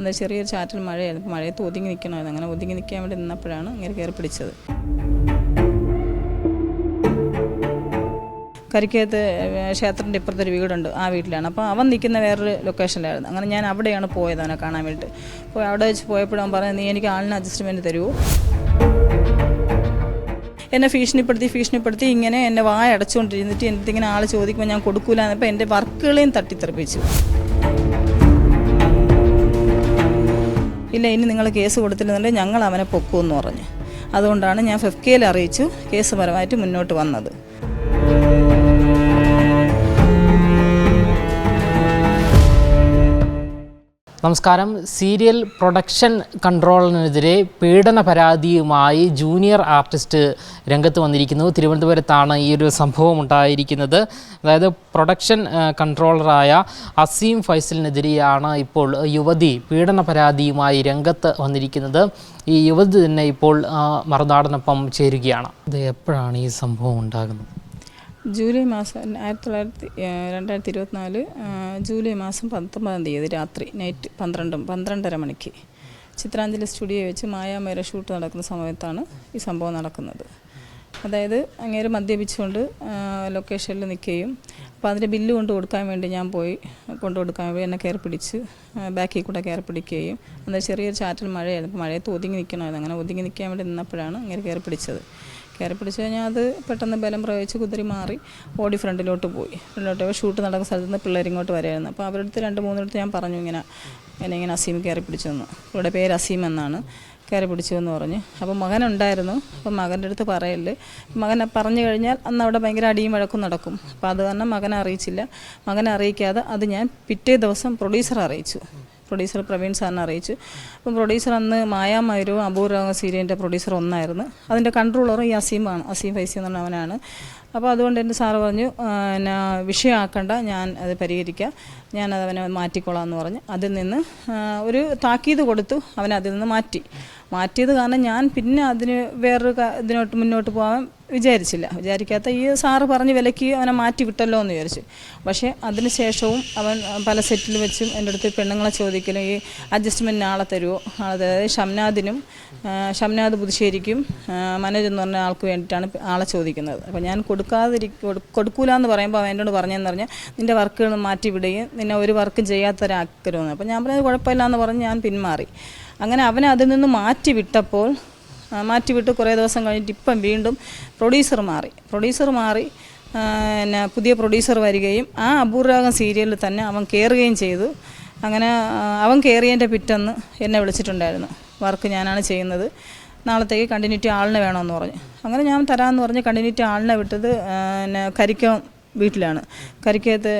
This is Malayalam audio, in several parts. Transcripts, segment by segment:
എന്താ ചെറിയൊരു ചാറ്റൽ മഴയായിരുന്നു. അപ്പോൾ മഴയത്ത് ഒതുങ്ങി നിൽക്കണമായിരുന്നു. അങ്ങനെ ഒതുങ്ങി നിൽക്കാൻ വേണ്ടി നിന്നപ്പോഴാണ് ഇങ്ങനെ കയറി പിടിച്ചത്. കരിക്കകത്ത് ക്ഷേത്രത്തിന്റെ ഇപ്പുറത്തൊരു വീടുണ്ട്. ആ വീട്ടിലാണ്. അപ്പോൾ അവൻ നിൽക്കുന്ന വേറൊരു ലൊക്കേഷനിലായിരുന്നു അങ്ങനെ ഞാൻ അവിടെയാണ് പോയത് അവനെ കാണാൻ വേണ്ടിയിട്ട്. അപ്പോൾ അവിടെ വെച്ച് പോയപ്പോഴും അവൻ പറഞ്ഞു നീ എനിക്ക് ആളിന് അഡ്ജസ്റ്റ്മെന്റ് തരുമോ എന്നെ ഭീഷണിപ്പെടുത്തി ഭീഷണിപ്പെടുത്തി ഇങ്ങനെ എന്നെ വായ അടച്ചുകൊണ്ടിരുന്നിട്ട് എന്നിട്ട് ഇങ്ങനെ ആൾ ചോദിക്കുമ്പോൾ ഞാൻ കൊടുക്കൂല എന്നപ്പോൾ എന്റെ വർക്കുകളെയും തട്ടിത്തെറിപ്പിച്ചു. ഇല്ല ഇനി നിങ്ങൾ കേസ് കൊടുത്തില്ലെന്നുണ്ടെങ്കിൽ ഞങ്ങൾ അവനെ പൊക്കുമെന്ന് പറഞ്ഞു. അതുകൊണ്ടാണ് ഞാൻ ഫെഫ്കയിൽ അറിയിച്ചു കേസ് പരമായിട്ട് മുന്നോട്ട് വന്നത്. നമസ്കാരം. സീരിയൽ പ്രൊഡക്ഷൻ കൺട്രോളിനെതിരെ പീഡന പരാതിയുമായി ജൂനിയർ ആർട്ടിസ്റ്റ് രംഗത്ത് വന്നിരിക്കുന്നു. തിരുവനന്തപുരത്താണ് ഈ ഒരു സംഭവം ഉണ്ടായിരിക്കുന്നത്. അതായത് പ്രൊഡക്ഷൻ കൺട്രോളറായ അസീം ഫൈസലിനെതിരെയാണ് ഇപ്പോൾ യുവതി പീഡന പരാതിയുമായി രംഗത്ത് വന്നിരിക്കുന്നത്. ഈ യുവതി തന്നെ ഇപ്പോൾ മറുനാടനൊപ്പം ചേരുകയാണ്. ഇത് എപ്പോഴാണ് ഈ സംഭവം ഉണ്ടാകുന്നത്? ജൂലൈ മാസം ആയിരത്തി തൊള്ളായിരത്തി രണ്ടായിരത്തി ഇരുപത്തിനാല് ജൂലൈ മാസം പത്തൊമ്പതാം തീയതി രാത്രി നൈറ്റ് പന്ത്രണ്ടും പന്ത്രണ്ടര മണിക്ക്. ചിത്രാഞ്ജലി സ്റ്റുഡിയോ വെച്ച് മായാമേര ഷൂട്ട് നടക്കുന്ന സമയത്താണ് ഈ സംഭവം നടക്കുന്നത്. അതായത് അങ്ങേര് മദ്യപിച്ചുകൊണ്ട് ലൊക്കേഷനിൽ നിൽക്കുകയും അപ്പോൾ അതിന്റെ ബില്ല് കൊണ്ട് കൊടുക്കാൻ വേണ്ടി ഞാൻ പോയി കൊണ്ടു കൊടുക്കാൻ വേണ്ടി എന്നെ കയറി പിടിച്ച് ബാക്കിൽ കൂടെ കയറി പിടിക്കുകയും എന്നാൽ ചെറിയൊരു ചാറ്റൽ മഴയായിരുന്നു. അപ്പോൾ മഴയത്ത് ഒതുങ്ങി നിൽക്കണമായിരുന്നു. അങ്ങനെ ഒതുങ്ങി നിൽക്കാൻ വേണ്ടി നിന്നപ്പോഴാണ് അങ്ങനെ കയറി പിടിച്ചത്. കയറി പിടിച്ച് കഴിഞ്ഞാൽ അത് പെട്ടെന്ന് ബലം പ്രയോഗിച്ച് കുതിരി മാറി ഓടി ഫ്രണ്ടിലോട്ട് പോയി. ഫ്രണ്ടിലോട്ട് പോയി. ഷൂട്ട് നടക്കുന്ന സ്ഥലത്ത് നിന്ന് പിള്ളേർ ഇങ്ങോട്ട് വരായിരുന്നു. അപ്പോൾ അവരുടെ അടുത്ത് രണ്ട് മൂന്നിടത്ത് ഞാൻ പറഞ്ഞു ഇങ്ങനെ എന്നെ ഇങ്ങനെ അസീം കയറി പിടിച്ചെന്ന് ഇവിടെ പേര് അസീം എന്നാണ്. കയറി പിടിച്ചു എന്ന് പറഞ്ഞു. അപ്പോൾ മകനുണ്ടായിരുന്നു. അപ്പോൾ മകന്റെ അടുത്ത് പറയൽ. മകൻ പറഞ്ഞു കഴിഞ്ഞാൽ അന്ന് അവിടെ ഭയങ്കര അടിയും വഴക്കും നടക്കും. അപ്പോൾ അത് കാരണം മകനെ അറിയിച്ചില്ല. മകനെ അറിയിക്കാതെ അത് ഞാൻ പിറ്റേ ദിവസം പ്രൊഡ്യൂസർ അറിയിച്ചു. പ്രൊഡ്യൂസർ പ്രവീൺ സാറിനെ അറിയിച്ചു. അപ്പം പ്രൊഡ്യൂസർ അന്ന് മായാമയൂരവും അപൂർവ സീരിയലിന്റെ പ്രൊഡ്യൂസർ ഒന്നായിരുന്നു. അതിന്റെ കൺട്രോളർ ഈ അസീമാണ് അസീം ഫൈസി എന്ന് പറഞ്ഞ അവനാണ് അപ്പോൾ അതുകൊണ്ട് എന്റെ സാറ് പറഞ്ഞു "ആ, എന്നാ വിഷയമാക്കണ്ട ഞാൻ അത് പരിഹരിക്കാം. ഞാനത് അവനെ മാറ്റിക്കോളാം എന്ന് പറഞ്ഞ്. അതിൽ നിന്ന് ഒരു താക്കീത് കൊടുത്തു അവനെ അതിൽ നിന്ന് മാറ്റി. മാറ്റിയത് കാരണം ഞാൻ പിന്നെ അതിന് വേറൊരു ഇതിനോട്ട് മുന്നോട്ട് പോകാൻ വിചാരിച്ചില്ല. വിചാരിക്കാത്ത ഈ സാറ് പറഞ്ഞ് വിലക്ക് അവനെ മാറ്റി വിട്ടല്ലോ എന്ന് വിചാരിച്ചു. പക്ഷേ അതിന് ശേഷവും അവൻ പല സെറ്റിൽ വെച്ചും എന്റെ അടുത്ത് പെണ്ണുങ്ങളെ ചോദിക്കലും ഈ അഡ്ജസ്റ്റ്മെന്റിന് ആളെ തരുമോ അതായത് ഷംനാദിനും ഷംനാഥ് പുതുശ്ശേരിക്കും മനോജ് എന്ന് പറഞ്ഞ ആൾക്ക് വേണ്ടിയിട്ടാണ് ആളെ ചോദിക്കുന്നത്. അപ്പോൾ ഞാൻ കൊടുക്കാതിരി കൊടു- കൊടുക്കൂല എന്ന് പറയുമ്പോൾ അവൻ എന്നോട് പറഞ്ഞതെന്ന് പറഞ്ഞാൽ നിന്റെ വർക്കുകൾ മാറ്റി വിടുകയും നിന്നെ ഒരു വർക്കും ചെയ്യാത്തൊരാക്കരുമെന്ന് അപ്പോൾ ഞാൻ പറഞ്ഞത് കുഴപ്പമില്ല എന്ന് പറഞ്ഞ് ഞാൻ പിന്മാറി. അങ്ങനെ അവനെ അതിൽ നിന്ന് മാറ്റി വിട്ടപ്പോൾ മാറ്റിവിട്ട് മാറ്റി വിട്ട് കുറേ ദിവസം കഴിഞ്ഞിട്ട് ഇപ്പം വീണ്ടും പ്രൊഡ്യൂസർ മാറി. പ്രൊഡ്യൂസർ മാറി എന്നാ പുതിയ പ്രൊഡ്യൂസർ വരികയും ആ അപൂർവകം സീരിയലിൽ തന്നെ അവൻ കയറുകയും ചെയ്തു. അങ്ങനെ അവൻ കയറിയതിന്റെ പിറ്റെന്ന് എന്നെ വിളിച്ചിട്ടുണ്ടായിരുന്നു. വർക്ക് ഞാനാണ് ചെയ്യുന്നത്. നാളത്തേക്ക് കണ്ടിന്യൂറ്റി ആളിനെ വേണമെന്ന് പറഞ്ഞു. അങ്ങനെ ഞാൻ തരാമെന്ന് പറഞ്ഞ് കണ്ടിന്യൂറ്റി ആളിനെ വിട്ടത് പിന്നെ കരിക്കം വീട്ടിലാണ്. കരിക്കകത്ത്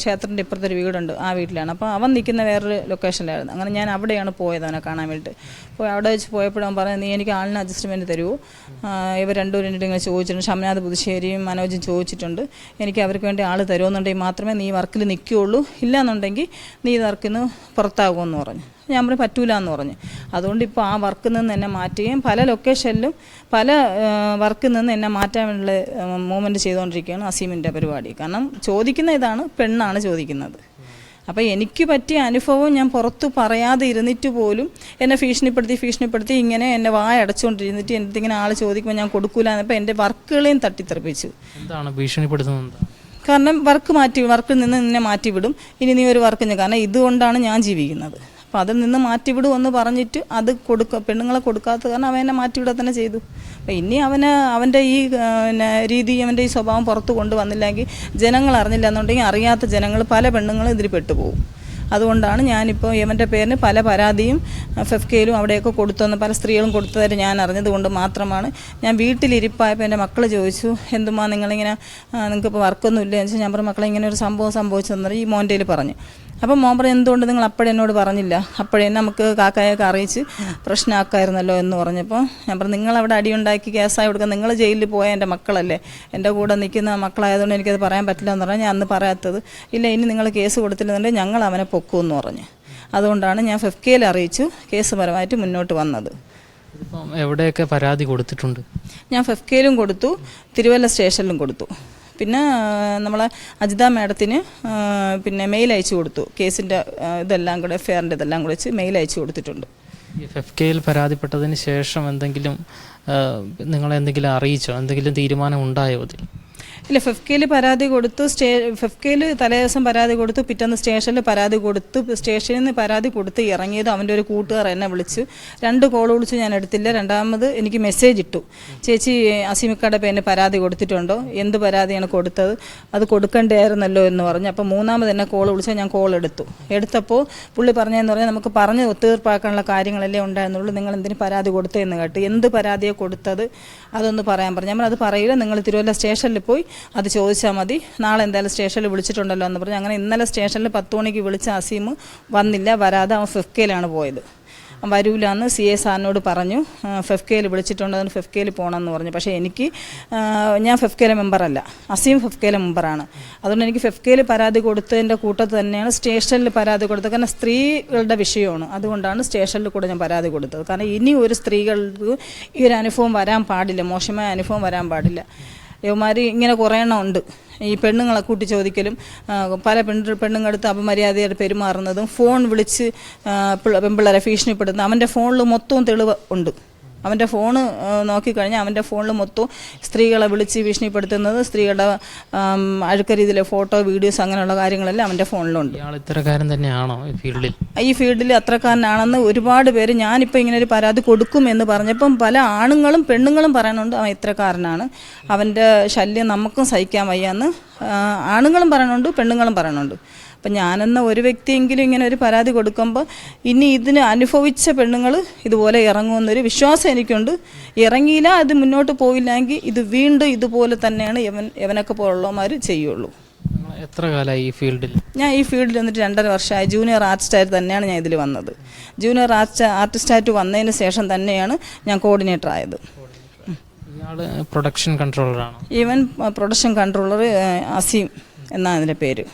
ക്ഷേത്രത്തിന്റെ ഇപ്പുറത്തൊരു വീടുണ്ട് ആ വീട്ടിലാണ്. അപ്പോൾ അവൻ നിൽക്കുന്ന വേറൊരു ലൊക്കേഷനിലായിരുന്നു അങ്ങനെ ഞാൻ അവിടെയാണ് പോയത് അവനെ കാണാൻ വേണ്ടിയിട്ട് അപ്പോൾ അവിടെ വെച്ച് പോയപ്പോഴും പറഞ്ഞു നീ എനിക്ക് ആളിന് അഡ്ജസ്റ്റ്മെന്റ് തരുമോ ഇവർ രണ്ടുപേരും എന്റെ ഇങ്ങനെ ചോദിച്ചിട്ടുണ്ട്. ഷംനാഥ് പുതുശ്ശേരിയും മനോജും ചോദിച്ചിട്ടുണ്ട് എനിക്ക് അവർക്ക് വേണ്ടി ആൾ തരുമെന്നുണ്ടെങ്കിൽ മാത്രമേ നീ വർക്കിൽ നിൽക്കുകയുള്ളൂ. ഇല്ലാന്നുണ്ടെങ്കിൽ നീ വർക്കിൽ നിന്ന് പുറത്താകുമെന്ന് പറഞ്ഞു. ഞാൻ പറഞ്ഞു പറ്റൂല എന്ന് പറഞ്ഞു. അതുകൊണ്ട് ഇപ്പോൾ ആ വർക്കിൽ നിന്ന് എന്നെ മാറ്റുകയും പല ലൊക്കേഷനിലും പല വർക്കിൽ നിന്ന് എന്നെ മാറ്റാൻ വേണ്ടിയുള്ള മൂവ്മെന്റ് ചെയ്തുകൊണ്ടിരിക്കുകയാണ് അസീമിന്റെ പരിപാടി. കാരണം ചോദിക്കുന്ന ഇതാണ് പെണ്ണാണ് ചോദിക്കുന്നത്. അപ്പോൾ എനിക്ക് പറ്റിയ അനുഭവം ഞാൻ പുറത്തു പറയാതെ ഇരുന്നിട്ട് പോലും എന്നെ ഭീഷണിപ്പെടുത്തി ഭീഷണിപ്പെടുത്തി ഇങ്ങനെ എന്നെ വായ അടച്ചുകൊണ്ടിരുന്നിട്ട് ഇങ്ങനെ ആൾ ചോദിക്കുമ്പോൾ ഞാൻ കൊടുക്കൂല എന്നപ്പോൾ എന്റെ വർക്കുകളെയും തട്ടിത്തെറിപ്പിച്ചു. എന്താണ് ഭീഷണിപ്പെടുത്തുന്നത് കാരണം വർക്ക് മാറ്റി വർക്കിൽ നിന്ന് നിന്നെ മാറ്റിവിടും. ഇനി നീ ഒരു വർക്ക് കാരണം ഇതുകൊണ്ടാണ് ഞാൻ ജീവിക്കുന്നത്. അപ്പം അതിൽ നിന്ന് മാറ്റിവിടും എന്ന് പറഞ്ഞിട്ട് അത് കൊടുക്ക പെണ്ണുങ്ങളെ കൊടുക്കാത്ത കാരണം അവൻ എന്നെ മാറ്റിവിടുക തന്നെ ചെയ്തു. അപ്പം ഇനി അവന് അവന്റെ ഈ പിന്നെ രീതി അവന്റെ ഈ സ്വഭാവം പുറത്ത് കൊണ്ടുവന്നില്ലെങ്കിൽ ജനങ്ങൾ അറിഞ്ഞില്ല എന്നുണ്ടെങ്കിൽ അറിയാത്ത ജനങ്ങൾ പല പെണ്ണുങ്ങളും ഇതിൽ പെട്ടുപോകും അതുകൊണ്ടാണ് ഞാനിപ്പോൾ യമന്റെ പേരിന് പല പരാതിയും എഫ് കെയിലും അവിടെയൊക്കെ കൊടുത്തുവന്ന് പല സ്ത്രീകളും കൊടുത്തതായിട്ട് ഞാൻ അറിഞ്ഞത് കൊണ്ട് മാത്രമാണ്. ഞാൻ വീട്ടിലിരിപ്പായപ്പോൾ എന്റെ മക്കൾ ചോദിച്ചു എന്തുമാ നിങ്ങളിങ്ങനെ നിങ്ങൾക്ക് ഇപ്പോൾ വർക്കൊന്നും ഇല്ല? എന്ന് വെച്ചാൽ ഞാൻ പറഞ്ഞു മക്കളെ ഇങ്ങനെ ഒരു സംഭവം സംഭവിച്ചതെന്ന് ഈ മോന്റെയിൽ പറഞ്ഞു. അപ്പം മോൻ പറഞ്ഞു എന്തുകൊണ്ട് നിങ്ങൾ അപ്പോഴേ എന്നോട് പറഞ്ഞില്ല? അപ്പോഴേ നമുക്ക് കാക്കായൊക്കെ അറിയിച്ച് പ്രശ്നമാക്കായിരുന്നല്ലോ എന്ന് പറഞ്ഞപ്പോൾ ഞാൻ പറഞ്ഞു നിങ്ങളവിടെ അടിയുണ്ടാക്കി കേസായി കൊടുക്കുക നിങ്ങൾ ജയിലിൽ പോയ എന്റെ മക്കളല്ലേ? എന്റെ കൂടെ നിൽക്കുന്ന മക്കളായതുകൊണ്ട് എനിക്കത് പറയാൻ പറ്റില്ല എന്ന് പറഞ്ഞാൽ ഞാൻ അന്ന് പറയാത്തത്. ഇല്ല ഇനി നിങ്ങൾ കേസ് കൊടുത്തില്ലെന്നുണ്ടെങ്കിൽ ഞങ്ങൾ അവനെ പൊക്കുമെന്ന് പറഞ്ഞു. അതുകൊണ്ടാണ് ഞാൻ ഫെഫ്കയിൽ അറിയിച്ചു കേസ് പരമായിട്ട് മുന്നോട്ട് വന്നത്. എവിടെയൊക്കെ പരാതി കൊടുത്തിട്ടുണ്ട്? ഞാൻ ഫെഫ്കയിലും കൊടുത്തു തിരുവല്ല സ്റ്റേഷനിലും കൊടുത്തു. പിന്നെ നമ്മൾ അജിത മാഡത്തിന് പിന്നെ മെയിൽ അയച്ചു കൊടുത്തു. കേസിന്റെ ഇതെല്ലാം കൂടെ എഫ്ഐആറിന്റെ ഇതെല്ലാം കൂടെ വെച്ച് മെയിൽ അയച്ചു കൊടുത്തിട്ടുണ്ട്. എഫ് കെയിൽ പരാതിപ്പെട്ടതിന് ശേഷം എന്തെങ്കിലും നിങ്ങളെന്തെങ്കിലും അറിയിച്ചോ? എന്തെങ്കിലും തീരുമാനം ഉണ്ടായോ അതിൽ? ഇല്ല ഫെഫ്കയിൽ പരാതി കൊടുത്തു സ്റ്റേ ഫെഫ്കയിൽ തലേദിവസം പരാതി കൊടുത്തു പിറ്റേന്ന് സ്റ്റേഷനിൽ പരാതി കൊടുത്തു സ്റ്റേഷനിൽ നിന്ന് പരാതി കൊടുത്ത് ഇറങ്ങിയത് അവന്റെ ഒരു കൂട്ടുകാർ എന്നെ വിളിച്ചു. രണ്ട് കോൾ വിളിച്ചു ഞാൻ എടുത്തില്ല. രണ്ടാമത് എനിക്ക് മെസ്സേജ് ഇട്ടു. ചേച്ചി അസീമിക്കയുടെ പേരിന് പരാതി കൊടുത്തിട്ടുണ്ടോ? എന്ത് പരാതിയാണ് കൊടുത്തത്? അത് കൊടുക്കണ്ടായിരുന്നല്ലോ എന്ന് പറഞ്ഞു. അപ്പോൾ മൂന്നാമത് എന്നെ കോൾ വിളിച്ചാൽ ഞാൻ കോൾ എടുത്തു. എടുത്തപ്പോൾ പുള്ളി പറഞ്ഞതെന്ന് പറഞ്ഞാൽ നമുക്ക് പറഞ്ഞ് ഒത്തുതീർപ്പാക്കാനുള്ള കാര്യങ്ങളല്ലേ ഉണ്ടായിരുന്നുള്ളൂ. നിങ്ങൾ എന്തിന് പരാതി കൊടുത്തതെന്ന് കേട്ടു. എന്ത് പരാതിയെ കൊടുത്തത്? അതൊന്ന് പറയാൻ പറഞ്ഞു. നമ്മൾ അത് പറയില്ല. നിങ്ങൾ തിരുവല്ല സ്റ്റേഷനിൽ പോയി അത് ചോദിച്ചാൽ മതി. നാളെ എന്തായാലും സ്റ്റേഷനിൽ വിളിച്ചിട്ടുണ്ടല്ലോ എന്ന് പറഞ്ഞു. അങ്ങനെ ഇന്നലെ സ്റ്റേഷനിൽ പത്ത് മണിക്ക് വിളിച്ച അസീം വന്നില്ല. വരാതെ അവൻ ഫിഫ്കയിലാണ് പോയത്. അവൻ വരൂലെന്ന് സി എ സാറിനോട് പറഞ്ഞു. ഫെഫ്കയിൽ വിളിച്ചിട്ടുണ്ട് അതിന് ഫെഫ്കയിൽ പോകണമെന്ന് പറഞ്ഞു. പക്ഷേ എനിക്ക് ഞാൻ ഫെഫ്കയിലെ മെമ്പറല്ല അസീം ഫെഫ്കയിലെ മെമ്പറാണ് അതുകൊണ്ട് എനിക്ക് ഫെഫ്കയിൽ പരാതി കൊടുത്തതിന്റെ കൂട്ടത്തിൽ തന്നെയാണ് സ്റ്റേഷനിൽ പരാതി കൊടുത്തത്. കാരണം സ്ത്രീകളുടെ വിഷയമാണ്. അതുകൊണ്ടാണ് സ്റ്റേഷനിൽ കൂടെ ഞാൻ പരാതി കൊടുത്തത്. കാരണം ഇനി ഒരു സ്ത്രീകൾക്ക് ഈ ഒരു അനുഭവം വരാൻ പാടില്ല. മോശമായ അനുഭവം വരാൻ പാടില്ല. യവന്മാർ ഇങ്ങനെ കുറേ എണ്ണം ഉണ്ട്. ഈ പെണ്ണുങ്ങളെ കൂട്ടി ചോദിക്കലും പല പെൺ പെണ്ണുങ്ങളടുത്ത് അപമര്യാദയായിട്ട് പെരുമാറുന്നതും ഫോൺ വിളിച്ച് പെൺപിള്ളേരെ ഭീഷണിപ്പെടുത്തുന്ന അവന്റെ ഫോണിൽ മൊത്തവും തെളിവ് ഉണ്ട്. അവന്റെ ഫോണ് നോക്കിക്കഴിഞ്ഞാൽ അവന്റെ ഫോണിൽ മൊത്തം സ്ത്രീകളെ വിളിച്ച് ഭീഷണിപ്പെടുത്തുന്നത് സ്ത്രീകളുടെ അഴുക്ക രീതിയിലെ ഫോട്ടോ വീഡിയോസ് അങ്ങനെയുള്ള കാര്യങ്ങളെല്ലാം അവന്റെ ഫോണിലുണ്ട്. ഇത്രക്കാരൻ തന്നെയാണോ ഈ ഫീൽഡിൽ? ഈ ഫീൽഡിൽ അത്രക്കാരനാണെന്ന് ഒരുപാട് പേര് ഞാനിപ്പോൾ ഇങ്ങനെ ഒരു പരാതി കൊടുക്കും എന്ന് പറഞ്ഞപ്പം പല ആണുങ്ങളും പെണ്ണുങ്ങളും പറയുന്നുണ്ട് അവൻ ഇത്രക്കാരനാണ്. അവന്റെ ശല്യം നമുക്കും സഹിക്കാൻ വയ്യാന്ന് ആണുങ്ങളും പറയുന്നുണ്ട് പെണ്ണുങ്ങളും പറയുന്നുണ്ട് അപ്പം ഞാനെന്ന ഒരു വ്യക്തിയെങ്കിലും ഇങ്ങനെ ഒരു പരാതി കൊടുക്കുമ്പോൾ ഇനി ഇതിന് അനുഭവിച്ച പെണ്ണുങ്ങൾ ഇതുപോലെ ഇറങ്ങുമെന്നൊരു വിശ്വാസം എനിക്കുണ്ട്. ഇറങ്ങിയില്ല അത് മുന്നോട്ട് പോയില്ലെങ്കിൽ ഇത് വീണ്ടും ഇതുപോലെ തന്നെയാണ് യവൻ യവനൊക്കെ പോലുള്ളവന്മാർ ചെയ്യുള്ളൂ. എത്ര കാലമായി ഈ ഫീൽഡിൽ? ഞാൻ ഈ ഫീൽഡിൽ വന്നിട്ട് രണ്ടര വർഷമായി. ജൂനിയർ ആർട്ടിസ്റ്റായിട്ട് തന്നെയാണ് ഞാൻ ഇതിൽ വന്നത്. ജൂനിയർ ആർട്ടിസ്റ്റ് ആർട്ടിസ്റ്റായിട്ട് വന്നതിന് ശേഷം തന്നെയാണ് ഞാൻ കോർഡിനേറ്റർ ആയത് പ്രൊഡക്ഷൻ കൺട്രോളറാണ്? ഇവൻ പ്രൊഡക്ഷൻ കൺട്രോളർ അസീം എന്നാണ് അതിന്റെ പേര്.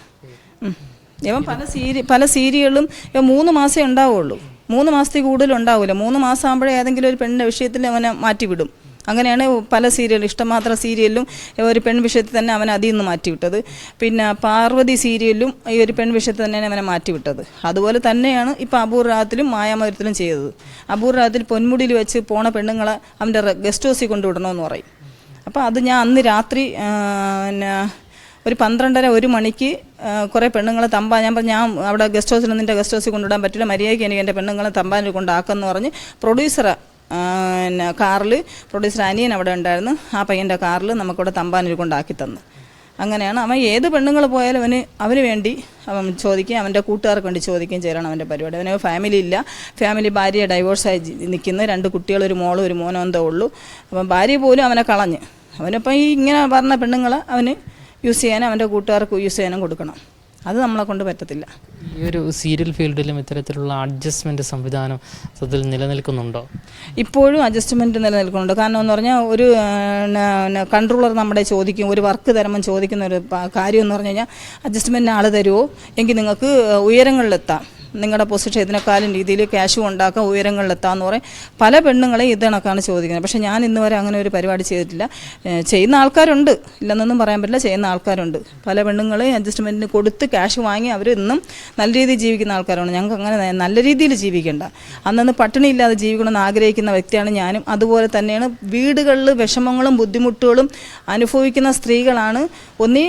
ഇവൻ പല സീരി പല സീരിയലും ഇവ മൂന്ന് മാസമേ ഉണ്ടാവുള്ളൂ. മൂന്ന് മാസത്തിൽ കൂടുതൽ ഉണ്ടാവില്ല മൂന്ന് മാസം ആകുമ്പോഴേ ഏതെങ്കിലും ഒരു പെണ്ണിന്റെ വിഷയത്തിൽ അവനെ മാറ്റിവിടും. അങ്ങനെയാണ് പല സീരിയലും ഇഷ്ടമാത്ര സീരിയലിലും ഒരു പെൺ വിഷയത്തിൽ തന്നെ അവൻ അതിൽ നിന്ന് മാറ്റിവിട്ടത്. പിന്നെ പാർവതി സീരിയലിലും ഈ ഒരു പെൺ വിഷയത്തിൽ തന്നെയാണ് അവനെ മാറ്റിവിട്ടത്. അതുപോലെ തന്നെയാണ് ഇപ്പോൾ അപൂർവത്തിലും മായാമരത്തിലും ചെയ്തത്. അപൂർവത്തിൽ പൊന്മുടിയിൽ വെച്ച് പോണ പെണ്ണുങ്ങളെ അവന്റെ ഗസ്റ്റ് ഹൗസിൽ കൊണ്ടുവിടണമെന്ന് പറയും. അപ്പോൾ അത് ഞാൻ അന്ന് രാത്രി പിന്നെ ഒരു പന്ത്രണ്ടര ഒരു മണിക്ക് കുറേ പെണ്ണുങ്ങളെ തമ്പാ ഞാൻ പറഞ്ഞു ഞാൻ അവിടെ ഗസ്റ്റ് ഹൗസിൽ നിന്റെ ഗസ്റ്റ് ഹൗസിൽ കൊണ്ടുവിടാൻ പറ്റില്ല മര്യാദയ്ക്ക് എനിക്ക് എന്റെ പെണ്ണുങ്ങളെ തമ്പാൻ കൊണ്ടാക്കുമെന്ന് പറഞ്ഞ് പ്രൊഡ്യൂസറെ പിന്നെ കാറിൽ പ്രൊഡ്യൂസർ അനിയൻ അവിടെ ഉണ്ടായിരുന്നു ആ പയ്യന്റെ കാറിൽ നമുക്കിവിടെ തമ്പാനിൽ കൊണ്ടാക്കി തന്നു. അങ്ങനെയാണ് അവൻ ഏത് പെണ്ണുങ്ങൾ പോയാലും അവന് അവന് വേണ്ടി അവൻ ചോദിക്കുകയും അവന്റെ കൂട്ടുകാർക്ക് വേണ്ടി ചോദിക്കുകയും ചെയ്യണം അവന്റെ പരിപാടി. അവന് ഫാമിലി ഇല്ല. ഫാമിലി ഭാര്യ ഡൈവോഴ്സായി നിൽക്കുന്നു. രണ്ട് കുട്ടികൾ ഒരു മോളും ഒരു മോനോ എന്തോ ഉള്ളൂ. അപ്പം ഭാര്യ പോലും അവനെ കളഞ്ഞ്. അവനിപ്പം ഈ ഇങ്ങനെ പറഞ്ഞ പെണ്ണുങ്ങളെ അവന് യൂസ് ചെയ്യാനും അവന്റെ കൂട്ടുകാർക്ക് യൂസ് ചെയ്യാനും കൊടുക്കണം. അത് നമ്മളെ കൊണ്ട് പറ്റത്തില്ല. ഈ ഒരു സീരിയൽ ഫീൽഡിലും ഇത്തരത്തിലുള്ള അഡ്ജസ്റ്റ്മെന്റ് സംവിധാനം അതിൽ നിലനിൽക്കുന്നുണ്ടോ? ഇപ്പോഴും അഡ്ജസ്റ്റ്മെന്റ് നിലനിൽക്കുന്നുണ്ട്. കാരണം എന്ന് പറഞ്ഞാൽ ഒരു കൺട്രോളർ നമ്മുടെ ചോദിക്കും ഒരു വർക്ക് തരുമ്പോൾ ചോദിക്കുന്ന ഒരു കാര്യം എന്ന് പറഞ്ഞു കഴിഞ്ഞാൽ അഡ്ജസ്റ്റ്മെന്റിന് ആൾ തരുമോ എങ്കിൽ നിങ്ങൾക്ക് ഉയരങ്ങളിലെത്താം. നിങ്ങളുടെ പൊസിഷൻ ഇതിനേക്കാളും രീതിയിൽ ക്യാഷും ഉണ്ടാക്കാം ഉയരങ്ങളിലെത്താമെന്ന് പറയും. പല പെണ്ണുങ്ങളെ ഇത് കണക്കാണ് ചോദിക്കുന്നത്. പക്ഷേ ഞാൻ ഇന്ന് വരെ അങ്ങനെ ഒരു പരിപാടി ചെയ്തിട്ടില്ല. ചെയ്യുന്ന ആൾക്കാരുണ്ട്. ഇല്ലെന്നൊന്നും പറയാൻ പറ്റില്ല. ചെയ്യുന്ന ആൾക്കാരുണ്ട്. പല പെണ്ണുങ്ങളെ അഡ്ജസ്റ്റ്മെന്റിന് കൊടുത്ത് ക്യാഷ് വാങ്ങി അവർ ഇന്നും നല്ല രീതിയിൽ ജീവിക്കുന്ന ആൾക്കാരാണ്. ഞങ്ങൾക്ക് അങ്ങനെ നല്ല രീതിയിൽ ജീവിക്കേണ്ട. അന്നന്ന് പട്ടിണി ഇല്ലാതെ ജീവിക്കണമെന്ന് ആഗ്രഹിക്കുന്ന വ്യക്തിയാണ് ഞാനും. അതുപോലെ തന്നെയാണ് വീടുകളിൽ വിഷമങ്ങളും ബുദ്ധിമുട്ടുകളും അനുഭവിക്കുന്ന സ്ത്രീകളാണ്. ഒന്നീ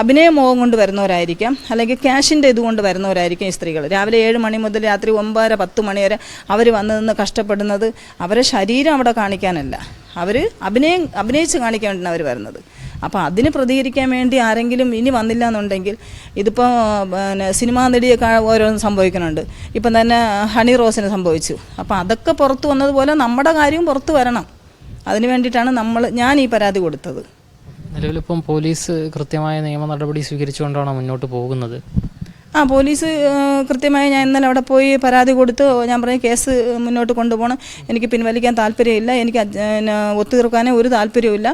അഭിനയ മോഹം അഭിനയമോഹം കൊണ്ട് വരുന്നവരായിരിക്കാം. അല്ലെങ്കിൽ ക്യാഷിന്റെ ഇതുകൊണ്ട് വരുന്നവരായിരിക്കും ഈ സ്ത്രീകൾ രാവിലെ ഏഴ് മണി മുതൽ രാത്രി ഒമ്പതര പത്ത് മണി വരെ അവർ വന്ന് നിന്ന് കഷ്ടപ്പെടുന്നത് അവരെ ശരീരം അവിടെ കാണിക്കാനല്ല. അവർ അഭിനയം അഭിനയിച്ച് കാണിക്കാൻ വേണ്ടിയാണ് അവർ വരുന്നത്. അപ്പോൾ അതിന് പ്രതികരിക്കാൻ വേണ്ടി ആരെങ്കിലും ഇനി വന്നില്ല എന്നുണ്ടെങ്കിൽ ഇതിപ്പോൾ പിന്നെ സിനിമാ നടിയൊക്കെ ഓരോന്ന് സംഭവിക്കുന്നുണ്ട്. ഇപ്പം തന്നെ ഹണി റോസിന് സംഭവിച്ചു. അപ്പോൾ അതൊക്കെ പുറത്ത് വന്നതുപോലെ നമ്മുടെ കാര്യവും പുറത്ത് വരണം. അതിന് വേണ്ടിയിട്ടാണ് നമ്മൾ ഞാൻ ഈ പരാതി കൊടുത്തത്. നിലവിലിപ്പം പോലീസ് കൃത്യമായ നിയമ നടപടി സ്വീകരിച്ചുകൊണ്ടാണ് മുന്നോട്ട് പോകുന്നത്? ആ പോലീസ് കൃത്യമായി ഞാൻ ഇന്നലെ അവിടെ പോയി പരാതി കൊടുത്ത് ഞാൻ പറഞ്ഞു കേസ് മുന്നോട്ട് കൊണ്ടുപോകണം. എനിക്ക് പിൻവലിക്കാൻ താല്പര്യമില്ല. എനിക്ക് ഒത്തുതീർക്കാനേ ഒരു താല്പര്യമില്ല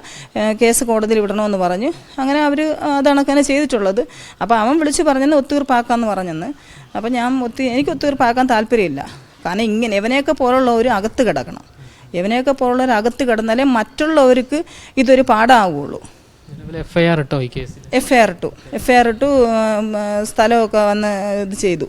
കേസ് കോടതിയിൽ വിടണമെന്ന് പറഞ്ഞു. അങ്ങനെ അവർ അതണക്കനെ ചെയ്തിട്ടുള്ളത്. അപ്പോൾ അവൻ വിളിച്ച് പറഞ്ഞെന്ന് ഒത്തുതീർപ്പാക്കാമെന്ന് പറഞ്ഞെന്ന്. അപ്പോൾ ഞാൻ ഒത്തി എനിക്ക് ഒത്തുതീർപ്പാക്കാൻ താല്പര്യമില്ല. കാരണം ഇങ്ങനെ ഇവനെയൊക്കെ പോലുള്ളവർ അകത്ത് കിടക്കണം. ഇവനെയൊക്കെ പോലുള്ളവർ അകത്ത് കിടന്നാലേ മറ്റുള്ളവർക്ക് ഇതൊരു പാടാവുള്ളൂ. എഫ് ഐ ആർ ഈ കേസിൽ ഇട്ടു. എഫ് ഐ ആർ ഇട്ടു സ്ഥലമൊക്കെ വന്ന് ഇത് ചെയ്തു.